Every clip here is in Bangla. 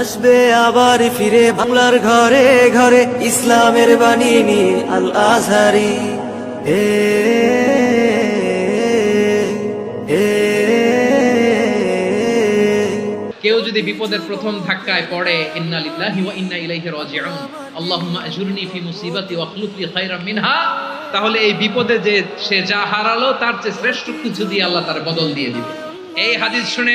আসবে আবার ফিরে বাংলার ঘরে ঘরে, ইসলামের বাণী নিয়ে আল আজহারি এ কেউ যদি বিপদের প্রথম ধাক্কায় পড়ে, ইন্না লিল্লাহি ওয়া ইন্না ইলাইহি রাজিউন আল্লাহুম্মা আজুরনি ফি মুসিবাতি ওয়া খলুফ লি খায়রাম মিনহা তাহলে এই বিপদে যে সে যা হারালো, তার চেয়ে শ্রেষ্ঠ কিছু দিয়ে আল্লাহ তার বদল দিয়ে দিবে। এই হাদিস শুনে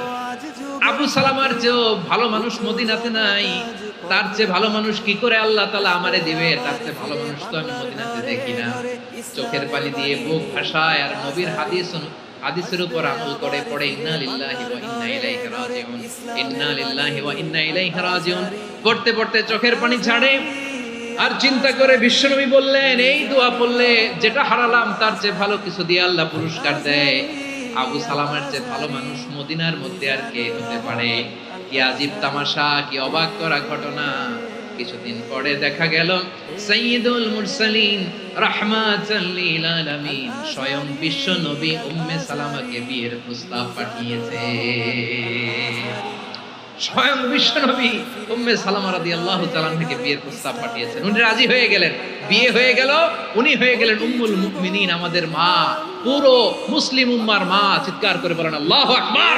আবু সালামার চেয়েও ভালো মানুষ মদিনাতে নাই। তার চেয়ে ভালো মানুষ কি করে আল্লাহ তালা আমারে দিবে? তার চেয়ে ভালো মানুষ তো আমি মদিনাতে দেখি না। চোখের পানি দিয়ে বুক ভাসায় আর নবীর হাদিস হাদিসের উপর আমল করে পড়ে, ইন্না লিল্লাহি ওয়া ইন্না ইলাইহি রাজিউন। ইন্না লিল্লাহি ওয়া ইন্না ইলাইহি রাজিউন। পড়তে পড়তে চোখের পানি ছাড়ে আর চিন্তা করে বিশ্বনবী বললেন, এই দোয়া পড়লে যেটা হারালাম, তার চেয়ে ভালো কিছু দিয়ে আল্লাহ পুরস্কার দেয়। আবু সালামের চেয়ে ভালো মানুষ মদিনার মধ্যে আর কে হতে পারে? কি আজীব তামাশা, কি অবাক করা ঘটনা? কিছুদিন পরে দেখা গেল সাইয়্যিদুল মুরসালিন রাহমাতাল লিল আলামিন স্বয়ং বিশ্ব নবী উম্মে সালামাকে বিয়ের প্রস্তাব পাঠিয়েছে। স্বয়ং বিশ্বনবী উম্মে সালামা রাদিয়াল্লাহু তাআলা থেকে বিয়ের প্রস্তাব পাঠিয়েছেন। উনি রাজি হয়ে গেলেন। বিয়ে হয়ে গেল, উনি হয়ে গেলেন উম্মুল মুমিনিন, আমাদের মা। পুরো মুসলিম উম্মার মা চিৎকার করে বলেন, আল্লাহু আকবার!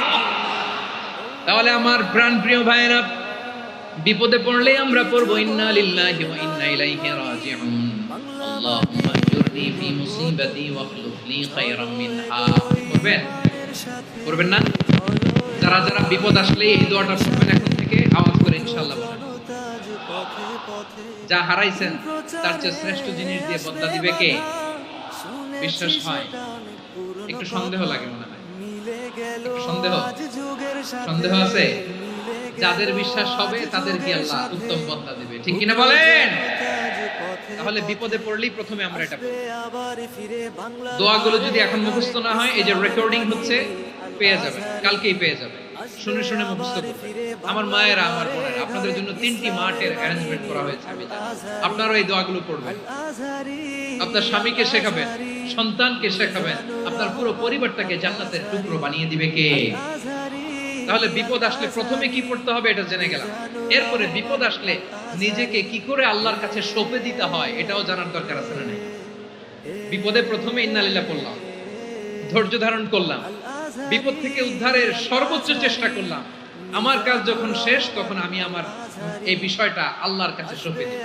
তাহলে আমার প্রাণ প্রিয় ভাইয়েরা, বিপদে পড়লে আমরা পড়ব, ইন্না লিল্লাহি ওয়া ইন্না ইলাইহি রাজিউন। আল্লাহুম্মা আজুরনি ফি মুসিবাতি ওয়া খলুফ লি খায়রাম মিনহা। করবেন? করবেন না? যারা যারা বিপদ আসলে এই দোয়াটা পড়বেন এখন থেকে, আওয়াজ করে ইনশাআল্লাহ বলেন। যা হারাইছেন, তার চেয়ে শ্রেষ্ঠ জিনিস দিয়ে বদলা দিবে কে? বিশ্বাস হয়। একটু সন্দেহ লাগে মনে হয়। সন্দেহ। সন্দেহ আছে? যাদের বিশ্বাস হবে তাদের কি আল্লাহ উত্তম বদলা দিবে। ঠিক কিনা বলেন? তাহলে বিপদে পড়লেই প্রথমে আমরা এটা দোয়াগুলো যদি এখন মুখস্থ না হয় এই যে রেকর্ডিং হচ্ছে পেয়ে যাবে কালকেই পেয়ে যাবে শুনে শুনে মুখস্থ আমার মায়েরা আমার বোনেরা আপনাদের জন্য তিনটি মাঠের অ্যারেঞ্জমেন্ট করা হয়েছে আমি জানি। আপনারাও এই দোয়াগুলো পড়বেন। আপনার স্বামীকে শেখাবেন, সন্তানকে শেখাবেন, আপনার পুরো পরিবারটাকে জান্নাতের টুকরো বানিয়ে দিবে কে? তাহলে বিপদ আসলে প্রথমে কি পড়তে হবে এটা জেনে গেলাম। এরপরে বিপদ আসলে নিজেকে কি করে আল্লাহর কাছে সঁপে দিতে হয় এটাও জানার দরকার আছে না বিপদে প্রথমে ইন্নালিল্লাহ করলাম ধৈর্য ধারণ করলাম। বিপদ থেকে উদ্ধারের সর্বোচ্চ চেষ্টা করলাম। আমার কাজ যখন শেষ, তখন আমি আমার এই বিষয়টা আল্লাহর কাছে সঁপে দিই